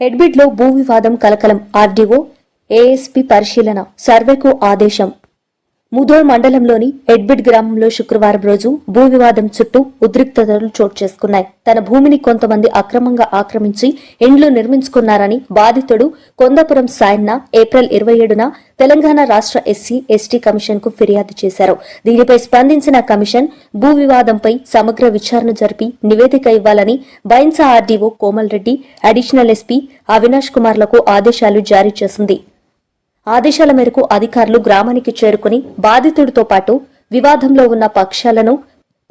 ఎడ్బిడ్లో భూ వివాదం కలకలం ఆర్డీఓ ఏఎస్పీ పరిశీలన సర్వేకు ఆదేశం. ముధోల్ మండలంలోని ఎడ్బిడ్ గ్రామంలో శుక్రవారం రోజు భూ వివాదం చుట్టూ ఉద్రిక్తతలు చోటు చేసుకున్నాయి. తన భూమిని కొంతమంది అక్రమంగా ఆక్రమించి ఇండ్లు నిర్మించుకున్నారని బాధితుడు కొందపురం సాయన్న ఏప్రిల్ ఇరవై ఏడున తెలంగాణ రాష్ట్ర ఎస్సీ ఎస్టీ కమిషన్కు ఫిర్యాదు చేశారు. దీనిపై స్పందించిన కమిషన్ భూ వివాదంపై సమగ్ర విచారణ జరిపి నివేదిక ఇవ్వాలని Bhainsa RDO Komal Reddy additional SP Avinash కుమార్లకు ఆదేశాలు జారీ చేసింది. ఆదేశాల మేరకు అధికారులు గ్రామానికి చేరుకుని బాధితుడితో పాటు వివాదంలో ఉన్న పక్షాలను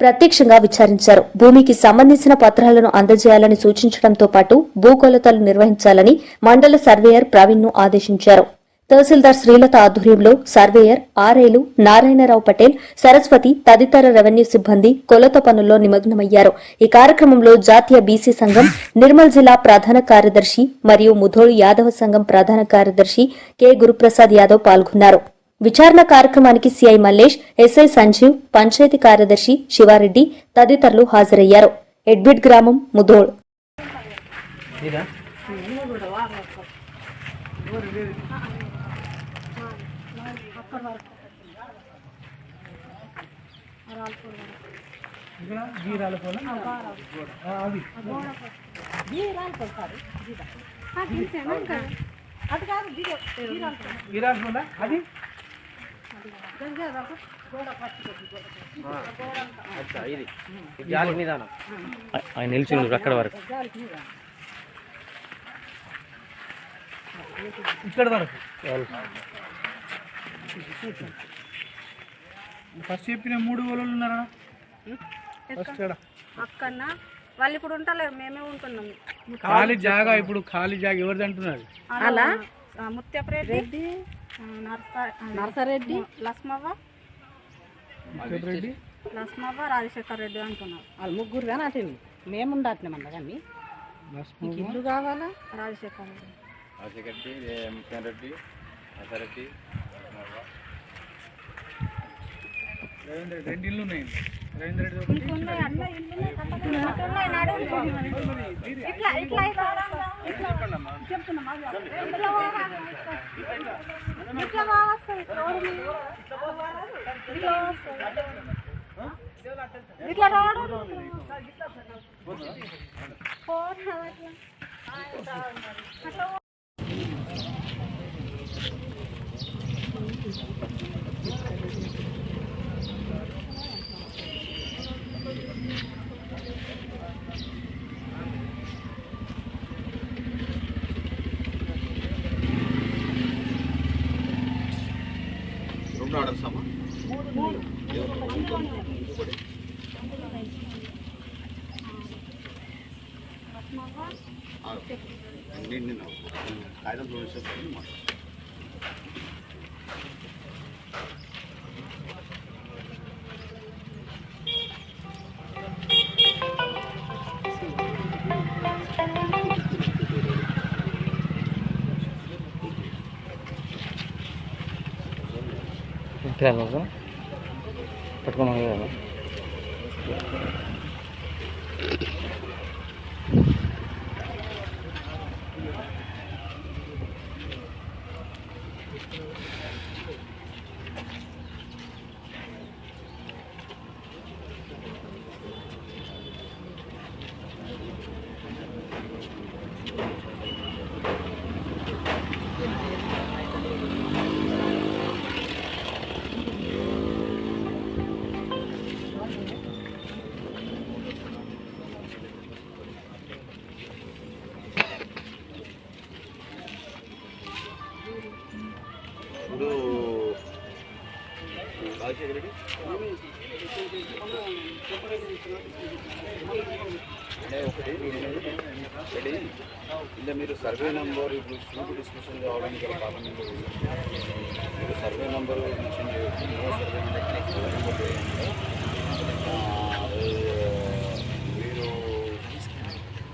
ప్రత్యక్షంగా విచారించారు. భూమికి సంబంధించిన పత్రాలను అందజేయాలని సూచించడంతో పాటు భూకొలతలు నిర్వహించాలని మండల సర్వేయర్ ప్రవీణ్ను ఆదేశించారు. తహసీల్దార్ శ్రీలత ఆధ్వర్యంలో సర్వేయర్ ఆర్ఏలు నారాయణరావు పటేల్ సరస్వతి తదితర రెవెన్యూ సిబ్బంది కొలత పనుల్లో నిమగ్నమయ్యారు. ఈ కార్యక్రమంలో జాతీయ బీసీ సంఘం నిర్మల్ జిల్లా ప్రధాన కార్యదర్శి మరియు ముధోళ్ యాదవ సంఘం ప్రధాన కార్యదర్శి కె. గురుప్రసాద్ యాదవ్ పాల్గొన్నారు. విచారణ కార్యక్రమానికి సీఐ మల్లేష్ ఎస్ఐ సంజీవ్ పంచాయతీ కార్యదర్శి శివారెడ్డి తదితరులు హాజరయ్యారు. ఎడ్బిడ్ గ్రామం ముధోళ్. అది ఇది ఇది ఆయన నిలిచిండు అక్కడ వరకు ఇక్కడ వరకు ఫస్ట్ చెప్పిన మూడు వాళ్ళు ఉన్నారా? ఫస్ట్ అక్కడనా వాళ్ళు ఇప్పుడు ఉంటలేరు మేమే ఉంటున్నాం ఖాళీ జాగా ఇప్పుడు ఖాళీ జాగా ఎవరిది అంటున్నారు? అలా? ముత్యపరెడ్డి నర్సరెడ్డి? లక్ష్మవ్వ. రెడ్డి లక్ష్మవ్వ రాజశేఖర్ రెడ్డి అంటున్నారు. వాళ్ళు ముగ్గురు కానీ అటు మేము ఉండాల్సినామన్న కానీ. నీకు ఇల్లు కావాలా? రాజశేఖర్ రెడ్డి. రాజశేఖరెడ్డి ముఖ్యం రెడ్డి నసరెడ్డి రవీంద్ర రెడ్డి రెండు ఇల్లు ఉన్నాయి. రవీంద్ర అట్లా ఇట్లా ఇట్లా ఇట్లా పట్టుకోమని ఇప్పుడు అంటే ఒకటి రెడీ మీరు సర్వే నెంబర్ ఇప్పుడు స్కూల్ డిస్కషన్ కావడానికి గల మీరు సర్వే నెంబర్ మెన్షన్ చేయవచ్చు నో సర్వే నెంబర్ మీరు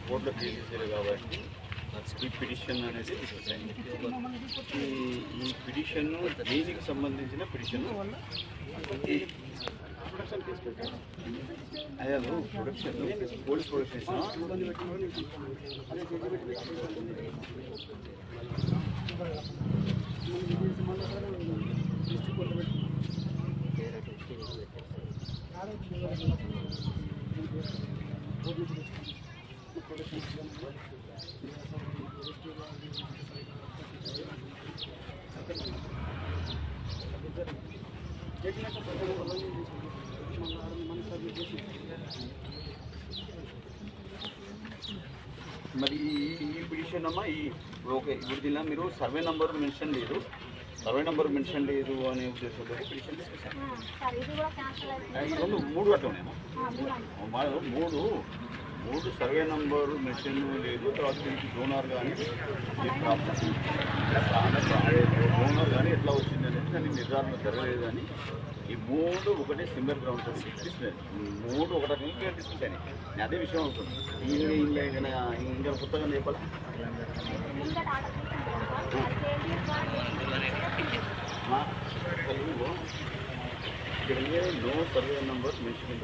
కోర్టులో ఫీల్ చేశారు కాబట్టి ఈ పిటిషన్ అనేది ఈ పిటిషన్ దేనికి సంబంధించిన పిటిషన్ ప్రొడక్షన్ తీసుకుంటాం అదే production police production Thank you. మరి ఈ- ఈ పిటిషన్ అమ్మా ఈ ఓకే ఇప్పుడు దీనిలో మీరు సర్వే నంబర్ మెన్షన్ లేదు సర్వే నంబర్ మెన్షన్ లేదు అనే ఉద్దేశంతో పిటిషన్ రెండు మూడు అట్లా మూడు మూడు సర్వే నంబరు మెన్షన్ లేదు తర్వాత దీనికి డోనార్ కానీ డోనార్ కానీ ఎట్లా వచ్చింది అనేది దానికి నిర్ధారణ జరగలేదు అని ఈ మూడు ఒకటే సింగర్ గ్రౌండ్ మూడు ఒకటే ఇంకా డిస్ప్లే నేను అదే విషయం అవుతుంది ఇంకా ఇంకా ఇంకా కొత్తగా no survey number mention in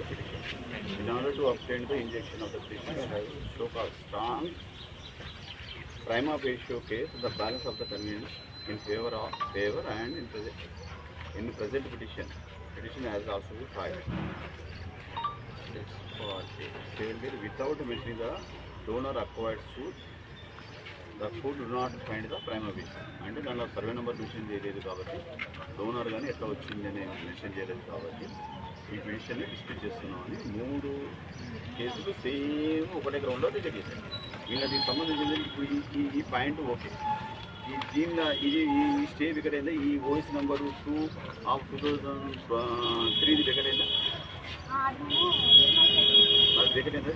the order to obtain the injunction of the petition so call strong prima facie case the balance of the convenience in favor of favor and in present in present petition. Petition has also been filed It's for said there. Without mentioning the donor acquired food. the food do not find the prima facie అంటే దానిలో survey number mention చేయలేదు కాబట్టి donor కానీ ఎట్లా వచ్చింది అని mention చేయలేదు కాబట్టి ఈ విషయాన్ని డిస్ప్యూట్ చేస్తున్నామని మూడు కేసులు సేమ్ ఒకటే గ్రౌండ్లో రిజెక్ట్ చేశారు. ఇంకా దీనికి సంబంధించింది ఇప్పుడు ఈ- ఈ పాయింట్ ఓకే. ఈ దీనిలో ఇది ఈ స్టే వికెట్ అయిందా ఈ OS number two of two thousand త్రీది vacate అయిందా అది వికెట్ అయిందా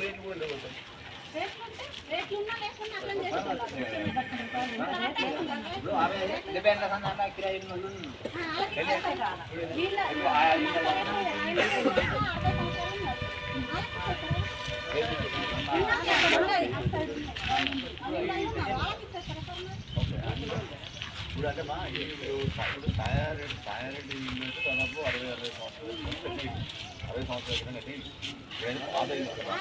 రేట్లు ఉన్నా లేకున్నా అర్థం చేసుకోవాలి ఇప్పుడు అంటే మా ఈ ఇప్పుడు సాయారెడ్డి సాయారెడ్డి ఇల్లు అయితే దాదాపు అరవై అరవై సంవత్సరాలు కట్టి అరవై సంవత్సరాల క్రితం కట్టి ఇప్పుడైతే పాత వేసుకొని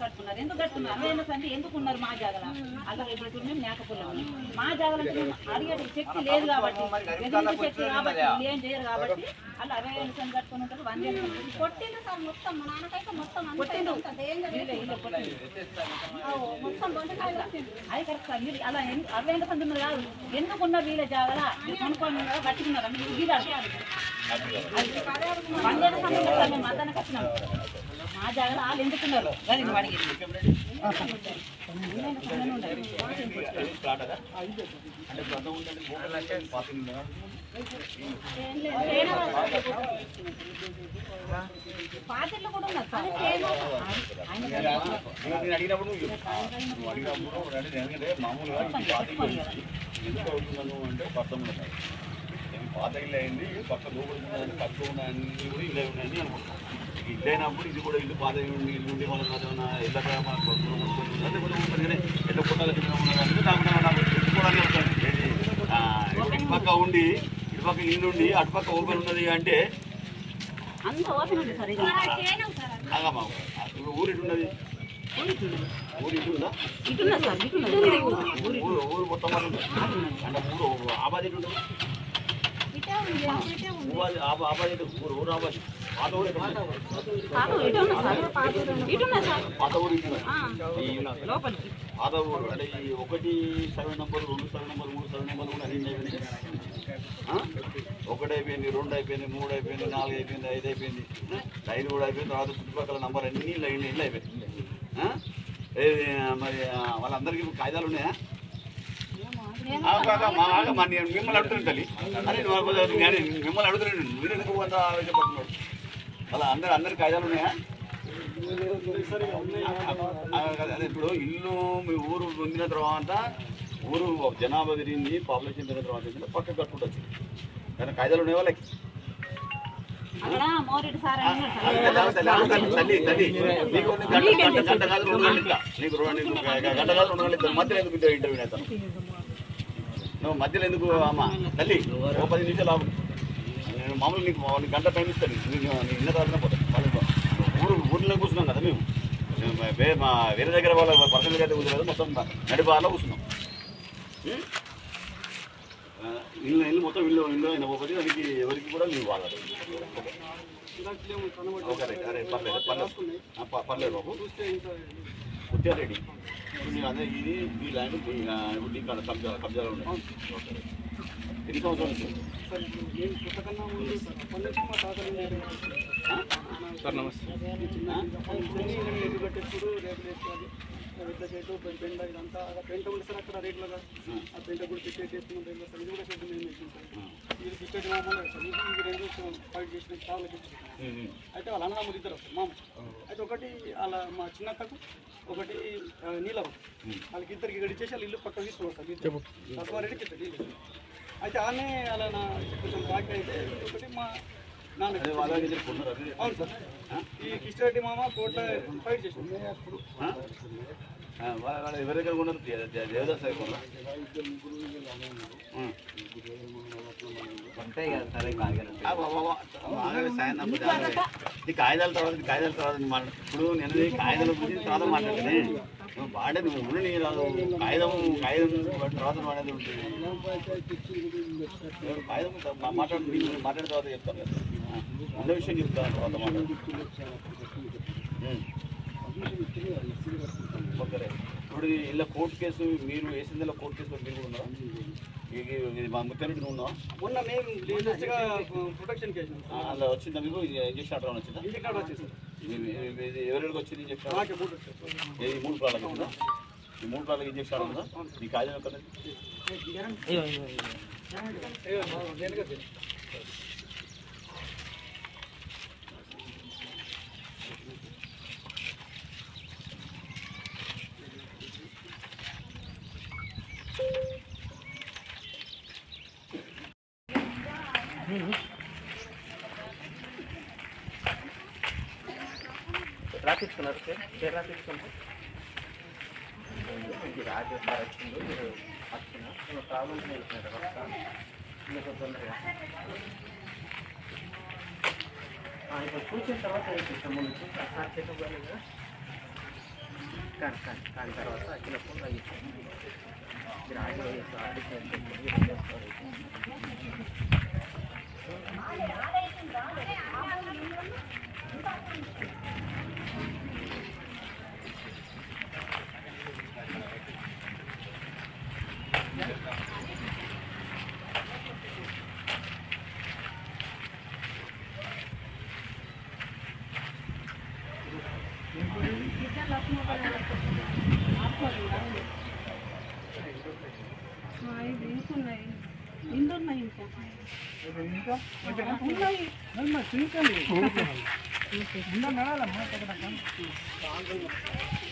కట్టుకున్నారు ఎందుకు కట్టుకున్నారు అవేనా అంటే ఎందుకు ఉన్నారు మా జాగల అలా ఇప్పుడు మేము మేకపోలేము మా జాగల అడిగే శక్తి లేదు కాబట్టి శక్తి కాబట్టి ఏం చేయరు కాబట్టి అలా అరవై ఏళ్ళు సంది కట్టుకొని ఉంటారు వంద ఏళ్ళు సంది కట్టుకొని కొట్టిండు సార్ మొత్తం మా నాన్నకైతే మొత్తం అంతా కొట్టిండు. అంత danger వీళ్ళే వీళ్ళే కొట్టిండు. ఆవు, మొత్తం. అది కరెక్ట్ సార్. మీరు అలా అరవై ఏళ్ళ సంది ఉన్నారు కాదు. ఎందుకు వీళ్ళ జాగల? మీరు కొనుక్కొని ఉన్నారా కట్టుకున్నారా మీరు ఇది అడగాలి వందేళ్ళ సంది సార్ మేము మతాన్ని కట్టినాం. మా జాగల వాళ్ళు ఎందుకున్నారు? అది నువ్వు అడిగేది పాత ఇల్లు పాత్రలు కూడా ఉన్నారు నేను అడిగినప్పుడు నువ్వు అడిగినప్పుడు నేను ఎందుకంటే మామూలుగా ఈ పాత ఎందుకు అవుతున్నాను అంటే పట్టం ఉన్నాయి. పాత ఇల్లు అయింది పక్క లోపలికి పక్క ఉన్న అన్ని కూడా ఇల్లు ఉన్నాయని అనుకుంటున్నాను ఇల్లు అయినప్పుడు ఇది కూడా ఇల్లు పాత ఇల్లు ఉండి ఇల్లు ఉండి వాళ్ళకి ఏమైనా ఇళ్ళగా కానీ ఎట్లా కొట్టాలి అంటే నాకు నాకు తెలుసుకోవడానికి పక్క ఉండి ఇటు పక్క ఇల్లు ఉండి అటు పక్క ఓపెన్ ఉన్నది అంటే ఇప్పుడు ఊరు ఇటు ఉన్నది. ఊరు ఇటు ఉందా? ఇటున్నా ఊరు ఊరు మొత్తం. అంటే ఊరు ఆబాది ఇటే. ఈ లోపలికి. ఊరు అంటే ఈ ఒకటి సర్వే నెంబర్ రెండు సర్వే నెంబర్ మూడు సర్వే నెంబర్ కూడా అన్ని అయిపోయినాయి? ఒకటి అయిపోయింది రెండు అయిపోయింది మూడు అయిపోయింది నాలుగు అయిపోయింది ఐదు అయిపోయింది. ఐదు కూడా అయిపోయింది తర్వాత చుట్టుపక్కల నంబర్ అన్ని లైన్ ఇల్లు అయిపోయింది మరి వాళ్ళందరికీ కాగితాలు ఉన్నాయా? మిమ్మల్ని అడుగుతున్నాను తల్లి. అరే మిమ్మల్ని అడుగుతున్నాను. మీరు ఎందుకు అంత ఆవేశపడుతున్నాడు అలా అందరు అందరి కాగితాలు ఉన్నాయా? అదే ఇప్పుడు ఇల్లు మీ ఊరు పొందిన తర్వాత ఊరు జనాభా పెరిగింది పాపులేషన్ పెరిగిన తర్వాత ఏంటంటే పక్క కట్టుకుంటూ వచ్చింది కానీ కాయిదాలు ఉన్నాయి వాళ్ళకి? అక్కడ మోరెడ్డి సార్ అని ఉన్నాడు సార్. తల్లి తల్లి నీకు గంట గంట గంట కాదు రెండు గంటలు ఇస్తా. నీకు రెండు నీకు గంట కాదు రెండు గంటలు ఇస్తా. మధ్యలో ఎందుకు ఇంటర్వ్యూ ఇంటర్వ్యూ అవుతాను నువ్వు మధ్యలో ఎందుకు అమ్మ? తల్లి ఓ పది నిమిషాలు ఆగు. నేను మామూలు నీకు గంట టైం ఇస్తాను. నేను ఇన్న తర్వాత పోతాను ఊరు కూర్చున్నాం కదా మేము. మా వేరే దగ్గర వాళ్ళ పర్సనల్గా అయితే కూర్చోలేదు మొత్తం నడిపాలో కూర్చున్నాం. ఇల్లు ఇల్లు మొత్తం ఇల్లు ఇల్లు అయిన ఒకటి దానికి ఎవరికి కూడా మీరు వాళ్ళ ఓకే. రైట్. అరే పర్లేదు పర్లేదు. పర్లేదు బాబు. ఉత్తే రెడీ. ఇప్పుడు అదే ఇది ఈ ల్యాండ్ ఇప్పుడు కాడ కబ్జా కబ్జాలో ఉంది ఓకే రైట్. ఎన్ని సంవత్సరాలు సార్ నమస్తే ఆ? ఎదుగట్టేప్పుడు రేపు వేసుకోవాలి ఇట్లా చెట్టు పెంట ఇదంతా అక్కడ పెంట ఉంది సార్ అక్కడ రేట్లుగా ఆ పెంట కూడా చెట్టు వేసుకున్నాం రేట్లు సార్ ఇది కూడా చెట్టు మేము వేసాం సార్ ఇది టికెట్ మామూలు సార్ ఇది ఇది రెండు ఫైట్ చేసిన చాలా ఉం, ఉం. అయితే వాళ్ళ అన్నదమ్ములు ఇద్దరు వస్తారు మామ అయితే ఒకటి వాళ్ళ మా చిన్నక్కకు ఒకటి నీలమ్మ వాళ్ళకి ఇద్దరికి ఇక్కడ ఇచ్చేసి వాళ్ళ ఇల్లు పక్కన తీసుకున్నారు సార్ చెప్పు బసవారెడ్డికి ఇద్దరు అయితే ఆమె అలా నా కొంచెం బాకీ అయితే ఒకటి మా నాన్న అవును సార్. ఈ కిష్టారెడ్డి మామ కోట్ల ఫైట్ చేసింది అప్పుడు. ఎవరి దగ్గర దే- దేవదాస్ కాగితాల తర్వాత కాగితాల తర్వాత ఇప్పుడు నేను ఈ కాగితాల గురించి తర్వాత మాట్లాడతానే. నువ్వు వాడే నువ్వు ఉండు రాదు కాగితం కాగితం తర్వాత అనేది ఉంటుంది. కాగితం? మాట్లాడు మాట్లాడిన తర్వాత చెప్తాను కదా. ఉన్న విషయం చెప్తాను తర్వాత మాట్లాడు. ఓకే. ఇప్పుడు ఇలా కోర్టు కేసు మీరు వేసిందిలో కోర్టు కేసులో మీరు ఉన్నారా మా ఉన్నావా? మొన్న మేము లేటెస్ట్గా ప్రొటెక్షన్ కేసు ఆ, అలా వచ్చిందా మీకు? ఇంజక్షన్ ఆర్డర్ వచ్చిందా? ఇది- ఇది- ఇది ఎవరికి వచ్చింది ఇంజక్షన్ నాకే బూట్ వచ్చేసి ఏది మూడు ప్రాణాలకు వచ్చిందా ఈ మూడు ప్రాణాలకు ఇంజక్షన్ ఆర్డర్ ఉందా ఈ కాగితం యొక్క రాసిస్తున్నారు సార్ పేరు రాసిస్తున్నారు రాజు సార్ వచ్చిండు మీరు వచ్చిన ప్రాబ్లమ్స్ వెళ్తున్నారు మీకు తొందరగా ఆ, ఇప్పుడు చూసిన తర్వాత వేసిస్తాం ముందు చూసి సార్ చెప్పగలరు కదా కాని కానీ కానీ తర్వాత వచ్చినప్పుడు తగ్గిస్తాం మీరు ఆడి ఆడి ఈయనున్నారు వాళ్ళు మొత్తం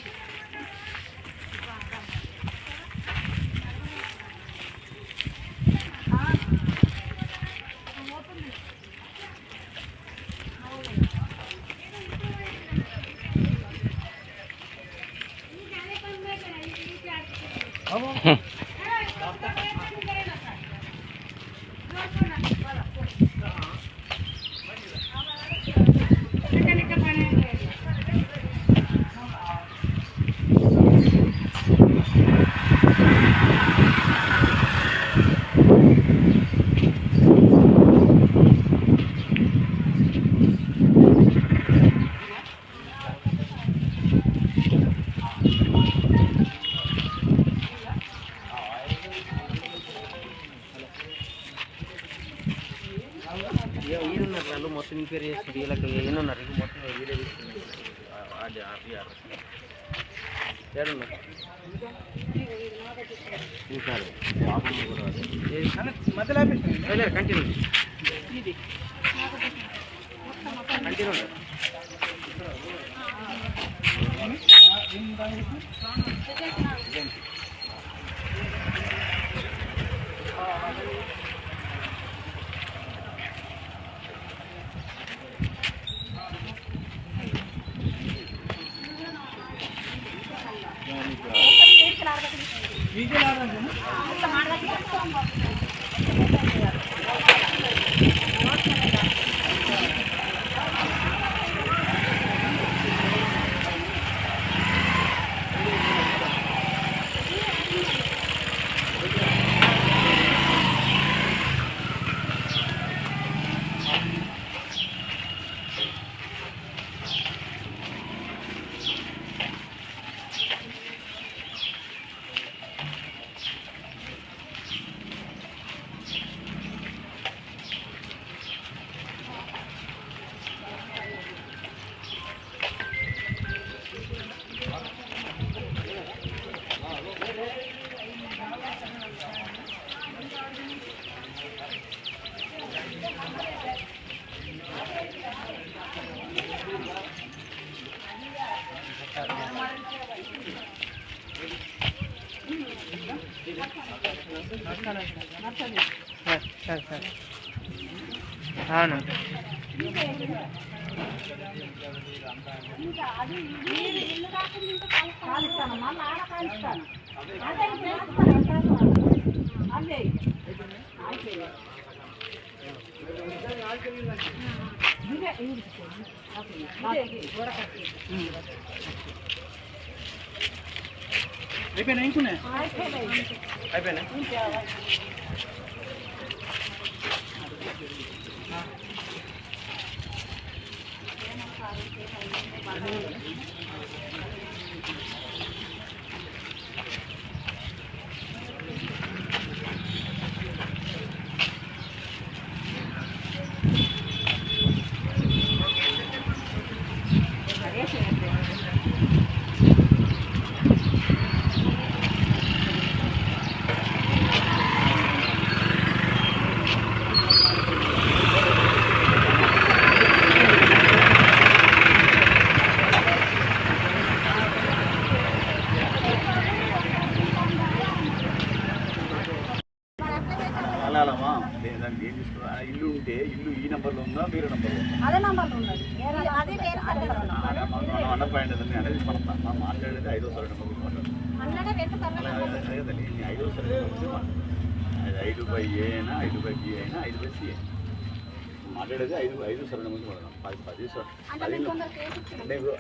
ఎంక్వైరీ చేస్తుంది వీళ్ళకి ఈయనున్నారు ఇక మొత్తం వీళ్ళే తీసుకున్నారు. అది ఆర్పిఆర్ ఏడున్నారు. కూడా మధ్యలో हाँ, मतलब ऊस సరే సరే అవును అయిపోయినా ఇంకున్నాయి అయిపోయినా అలామా దానికి ఏం తీసుకున్నా ఇల్లు ఉంటే ఇల్లు ఈ నెంబర్లో ఉందా వేరే నెంబర్లో ఉందా? అదే నంబర్ ఉన్నది వేరే- అదే వేరే సర్వే మనం మనం అన్న పాయింట్ ఏంటంటే అనేది మనం మాట్లాడేది ఐదో సరే నెంబర్ ఐదో సరే ఐదు బై ఏ అయినా ఐదు బై బి అయినా ఐదు బై సి అయినా. మాట్లాడేది ఐదు ఐదు సరే నెంబర్ గురించి మాట్లాడదాం. పది పది పది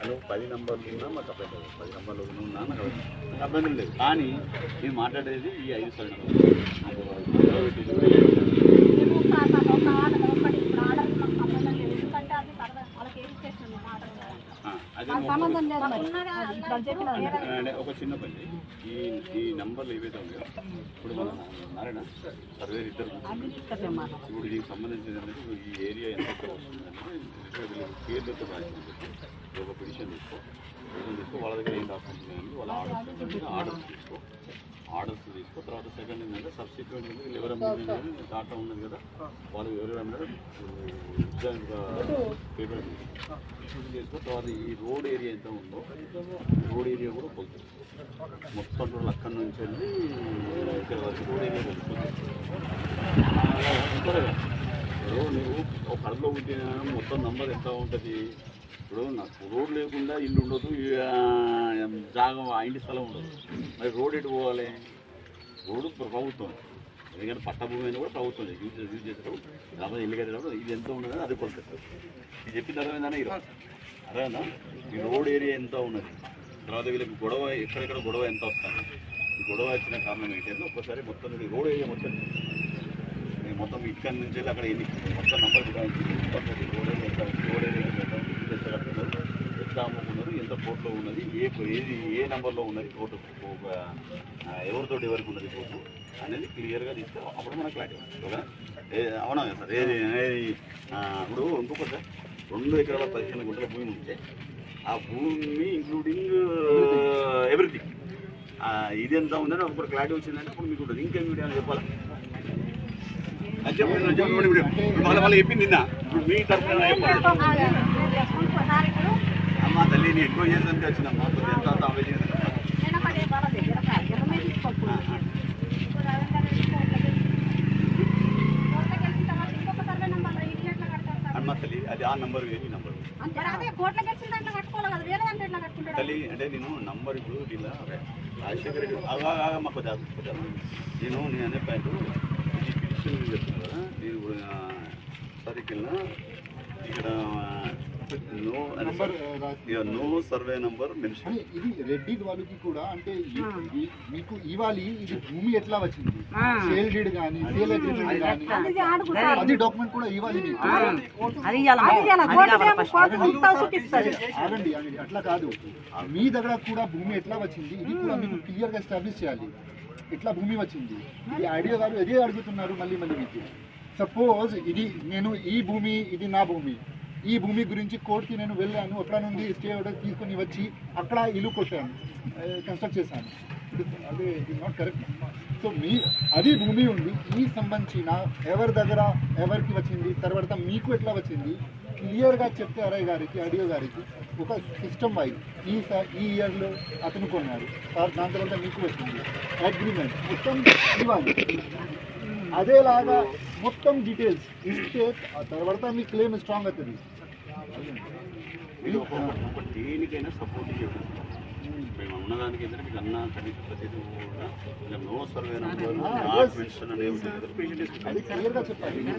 నువ్వు పది నంబర్లు ఉన్నా మాకు అబ్బాయి లేదు పది నంబర్లు ఉన్నా నాకు అబ్బాయి లేదు. కానీ నేను మాట్లాడేది ఈ ఐదు సరే నెంబర్ మేము ఒక- మాకు ఒక ఆర్డర్ ఒకటి ఇప్పుడు ఆర్డర్ మాకు సంబంధం లేదు ఎందుకంటే అది సర్వే వాళ్ళకి ఏం చేస్తున్నాం ఆర్డర్ అదే మాకు సంబంధం లేదు మాకు ఉన్నదే అన్నప్పుడు వేరే అంటే ఒక చిన్న పని. ఈ ఈ నంబర్లు ఏవైతే ఉన్నాయో ఇప్పుడు మన నారాయణ సర్వే ఇద్దరు ఇప్పుడు దీనికి సంబంధించిన ఈ ఏరియా ఎంత వస్తుందంటే పేర్లతో రాసింది ఒక పిటిషన్ తీసుకో. పిటిషన్ తీసుకో వాళ్ళ దగ్గర ఏం రాసుకుంటున్నాయి వాళ్ళ ఆర్డర్ ఆర్డర్ తీసుకో. ఆర్డర్స్ తీసుకో తర్వాత సెకండ్ ఏంటంటే సబ్సిక్వెంట్ ఎవరైనా డాటా ఉన్నది కదా వాళ్ళు ఎవరైనా ఉద్యోగ పేపర్ చేసుకో తర్వాత ఈ రోడ్ ఏరియా ఎంత ఉందో రోడ్ ఏరియా కూడా కొలుతుంది మొత్తం రోడ్లు అక్కడి నుంచి వెళ్ళి ఇక్కడ వరకు రోడ్ ఏరియా ఇప్పుడు నువ్వు ఒక కడలో పుట్టిన మొత్తం నంబర్ ఎంత ఉంటుంది? ఇప్పుడు నాకు రోడ్ లేకుండా ఇల్లు ఉండదు జాగం ఆ ఇంటి స్థలం ఉండదు. మరి రోడ్ ఎటు పోవాలి? రోడ్డు ప్రభుత్వం. ఎందుకంటే పట్ట భూమి అయినా కూడా ప్రభుత్వం యూజ్ యూజ్ చేసేటప్పుడు లేకపోతే ఇల్లు కట్టేటప్పుడు ఇది ఎంత ఉన్నది అది కొలుస్తుంది ఇది చెప్పిన అర్థమైందా ఇరవై. అర్థమైందా? ఈ రోడ్ ఏరియా ఎంత ఉన్నది? తర్వాత వీళ్ళకి గొడవ ఎక్కడెక్కడ గొడవ ఎంత వస్తుంది? ఈ గొడవ వచ్చిన కారణం ఏంటంటే ఒక్కసారి మొత్తం రోడ్ ఏరియా మొత్తం మొత్తం ఇక్కడి నుంచి వెళ్ళి అక్కడ ఎన్ని మొత్తం number road area road area ఎంత ఎంత అమ్ముకున్నారు ఎంత కోర్టులో ఉన్నది ఏ ఏది ఏ నెంబర్లో ఉన్నది కోర్టు ఎవరితో ఎవరికి ఉన్నది కోర్టు అనేది క్లియర్గా తీస్తే అప్పుడు మనకు క్లారిటీ ఓకే అవునా సార్? ఏది ఇప్పుడు ఇంకొకటి సార్ రెండు ఎకరాల పదిహేను గుంటల భూమి ఉంటే ఆ భూమి ఇంక్లూడింగ్ ఎవ్రీథింగ్ ఇది ఎంత ఉందని అప్పుడు క్లారిటీ వచ్చిందంటే అప్పుడు మీకు ఉంటుంది. ఇంకేం వీడియో అని చెప్పాలా? చెప్పండి, చెప్పండి ఇప్పుడు. మళ్ళీ మళ్ళీ చెప్పింది నిన్న. ఇప్పుడు మీ తరఫున చెప్పాలి అమ్మ తల్లి నేను ఎక్కువ చేసానికి వచ్చిన కొద్దిగా నేను తర్వాత అమ్మ తల్లి అది ఆ నంబర్ ఈ నంబర్ అదే తల్లి అంటే నేను నంబర్ ఇప్పుడు ఇలా రాజశేఖర రెడ్డి ఆగా కొద్దిగా నేను నేను అనే పాయింట్ ఈ కదా నేను ఇప్పుడు ఇక్కడ no no survey number mention ఇది రెడ్డి వాళ్ళకి కూడా అంటే మీకు ఇవ్వాలి ఇది భూమి ఎట్లా వచ్చింది? సేల్ డీడ్ కానీ సేల్ అగ్రిమెంట్ కానీ ఇది అడుగు అది డాక్యుమెంట్ కూడా ఇవ్వాలి ఆగండి అట్లా కాదు. మీ దగ్గర కూడా భూమి ఎట్లా వచ్చింది? ఇది కూడా మీకు క్లియర్గా ఎస్టాబ్లిష్ చేయాలి. ఎట్లా భూమి వచ్చింది? ఇది ఐడియా గారు అదే అడుగుతున్నారు మళ్ళీ మళ్ళీ మీకు. సపోజ్ ఇది నేను ఈ భూమి ఇది నా భూమి. ఈ భూమి గురించి కోర్టుకి నేను వెళ్ళాను. అక్కడ నుండి స్టే ఆర్డర్ తీసుకొని వచ్చి అక్కడ ఇల్లు కొట్టాను కన్స్ట్రక్ట్ చేశాను. అదే ఇది నాట్ కరెక్ట్ సో మీ అది భూమి ఉంది ఈ సంబంధించిన ఎవరి దగ్గర ఎవరికి వచ్చింది తర్వాత మీకు ఎట్లా వచ్చింది క్లియర్గా చెప్తే అరయ్ గారికి అడియో గారికి ఒక సిస్టమ్ వైజ్ ఈ ఈ ఇయర్లో అతను కొన్నాడు. దాని తర్వాత మీకు వచ్చింది. అగ్రిమెంట్ మొత్తం ఇవ్వాలి. అదేలాగా మొత్తం డీటెయిల్స్ ఇస్తే ఆ తర్వాత మీ క్లెయిమ్ స్ట్రాంగ్ అవుతుంది. దేనికైనా సపోర్ట్ చేయడం. మేము ఉన్నదానికి ఏంటంటే మీకు అన్న కనీస ప్రతిదీ కూడా no survey number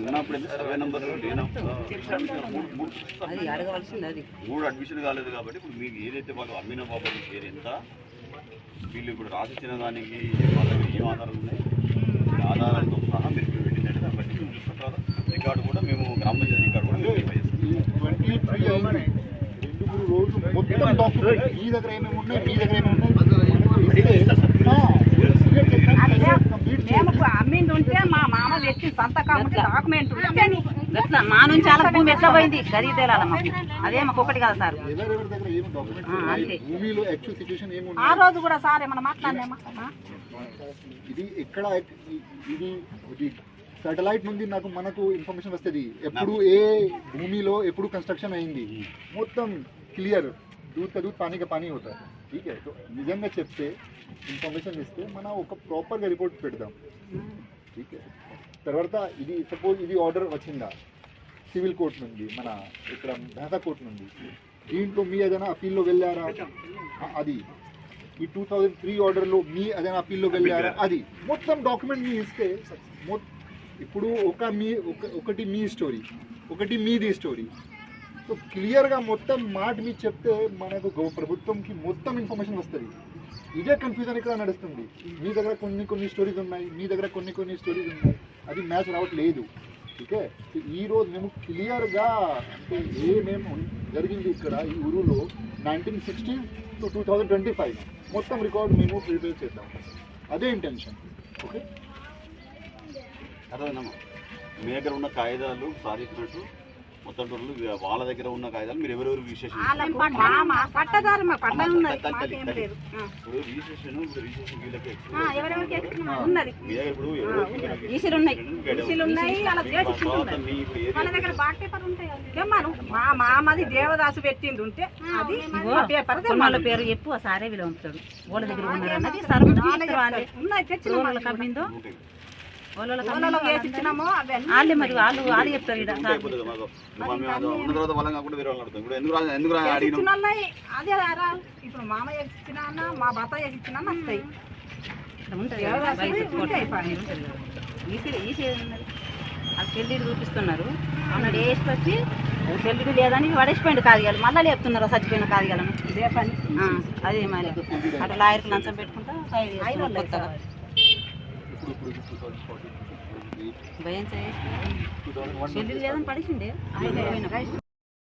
not mention survey number మూడు- మూడు అది అడగవలసింది అది. మూడు అడ్మిషన్ కాలేదు కాబట్టి ఇప్పుడు మీకు ఏదైతే వాళ్ళు అమ్మిన బాబాకి పేరు ఎంత వీళ్ళు ఇప్పుడు రాసిచ్చిన దానికి వాళ్ళకి ఏం ఆధారాలు ఉన్నాయి? ఈ ఆధారాలతో సహా మీరు ఇప్పుడు పెట్టిందంటే దాన్ని బట్టి మేము చూసుకున్న తర్వాత రికార్డు కూడా మేము కూడా ట్వంటీ త్రీ అయింది మొత్తం డాక్యుమెంట్ మీ దగ్గర ఏమేమి ఉన్నాయి మీ దగ్గర ఏమేమి మేము అమ్మింది ఉంటే మా మామ వ్యక్తి సంతకం ఉంటే డాక్యుమెంట్ ఉంటే మా నుంచి చాలా భూమి ఎట్లా పోయింది గరీదేలాల మాకు అదే మాకు ఒకటి కదా సార్ ఆ రోజు కూడా సార్ ఏమన్నా మాట్లాడలేమా ఇది ఎక్కడ ఇది సాటిలైట్ నుండి నాకు మనకు ఇన్ఫర్మేషన్ వస్తుంది. ఎప్పుడు ఏ భూమిలో ఎప్పుడు కన్స్ట్రక్షన్ అయింది? మొత్తం క్లియర్ దూత్ దూత్ పానీ పానీ అవుతుంది ఠీక్ సో నిజంగా చెప్తే ఇన్ఫర్మేషన్ ఇస్తే మనం ఒక ప్రాపర్గా రిపోర్ట్ పెడదాం. ఠీక్ తర్వాత ఇది సపోజ్ ఇది ఆర్డర్ వచ్చిందా? సివిల్ కోర్ట్ నుండి మన ఇక్కడ మెహతా కోర్ట్ నుండి. దీంట్లో మీ ఏదైనా అప్పీల్లో వెళ్ళారా? అది. ఈ టూ థౌజండ్ త్రీ ఆర్డర్లో మీ ఏదైనా అప్పీల్లో వెళ్ళారా? అది. మొత్తం డాక్యుమెంట్ మీ ఇస్తే మొత్తం ఇప్పుడు ఒక మీ ఒక- ఒకటి మీ స్టోరీ ఒకటి మీది స్టోరీ సో క్లియర్గా మొత్తం మాట మీరు చెప్తే మనకు ప్రభుత్వంకి మొత్తం ఇన్ఫర్మేషన్ వస్తుంది. ఇదే కన్ఫ్యూజన్ ఇక్కడ నడుస్తుంది. మీ దగ్గర కొన్ని కొన్ని స్టోరీస్ ఉన్నాయి మీ దగ్గర కొన్ని కొన్ని స్టోరీస్ ఉన్నాయి. అది మ్యాచ్ రావట్లేదు. ఓకే సో ఈ రోజు మేము క్లియర్గా అంటే ఏమేమి జరిగింది ఇక్కడ ఈ ఊరులో nineteen sixty to two thousand twenty five మొత్తం రికార్డ్ మేము ప్రిపేర్ చేద్దాం. అదే ఇంటెన్షన్ ఓకే అర్థమైందమ్మా మీ దగ్గర ఉన్న కాగితాలు సాధించినట్టు మొత్తం టోటల్ వాళ్ళ దగ్గర ఉన్న కాగితాలు మీరు ఎవరెవరు రిజిస్ట్రేషన్. ఇప్పుడు ఇప్పుడు వీళ్ళకి మీ దగ్గర ఇప్పుడు మామది దేవదాసు పెట్టింది ఉంటే అది పేపర్ వాళ్ళ పేరు చెప్పు ఆ సారే వీళ్ళు పంపుతాడు వాళ్ళ దగ్గర ఉన్నారు అన్నది సార్ ఉన్నాయి తెచ్చిన. వాళ్ళ మరి వాళ్ళు వాళ్ళు చెప్తారు అది ఇప్పుడు రా- మా భర్త వస్తాయి. ఆ చూపిస్తున్నారు. అన్నాడు వేసి వచ్చి పెళ్ళి లేదని పడేసిపోయింది కాదిగాలు. మళ్ళీ లేపుతున్నారు చచ్చిపోయిన కాదిగాలను? ఇదే పని. ఆ, అదే మరి. అటు లాయర్కి లంచం పెట్టుకుంటా కొత్తగా ఇప్పుడు ఇప్పుడు టూ థౌజండ్ ఫార్టీ భయం లేదని పడేసిండే.